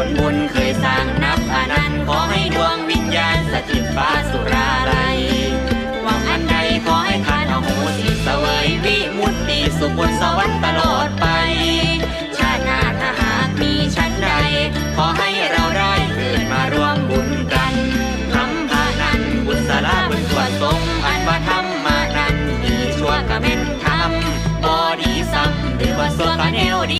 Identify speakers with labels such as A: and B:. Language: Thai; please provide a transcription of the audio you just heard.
A: ผลบุญเคยสร้างนับอนันต์ขอให้ดวงวิญญาณสถิตฟ้าสุราลัยหวังอันใดขอให้ทานอโหสิเสวยวิมุตติสุขบนสวรรค์ตลอดไป ชาติหน้าถ้าหากมีชั้นใด ขอให้เราได้เกิดมาร่วมบุญกันทำพานันบุญสาราบุญส่วนสงอันว่าทำมานั้นดีชั่วกะเม็นทำบอดีซ้ำหรือว่าสัวกันเนวดี